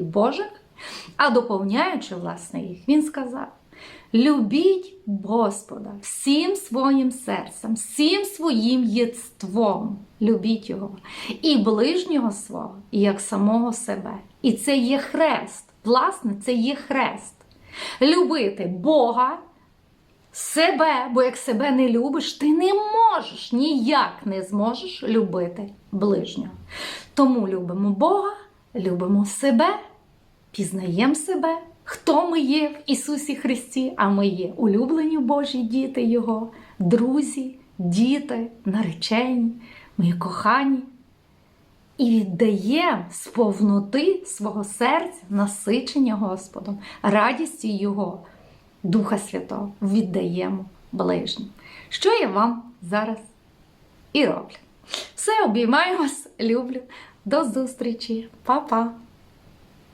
Божих, а доповняючи власне їх, він сказав: Любіть Господа всім своїм серцем, всім своїм єдством. Любіть його і ближнього свого, і як самого себе. І це є хрест. Власне, це є хрест. Любити Бога, себе, бо як себе не любиш, ти не можеш, ніяк не зможеш любити ближнього. Тому любимо Бога, любимо себе, пізнаємо себе, хто ми є в Ісусі Христі, а ми є улюблені Божі діти Його, друзі, діти, наречені, є кохані. І віддаємо з повноти свого серця насичення Господом, радістю Його, Духа Святого віддаємо ближнім. Що я вам зараз і роблю. Все, обіймаю вас, люблю. До зустрічі, Па-па!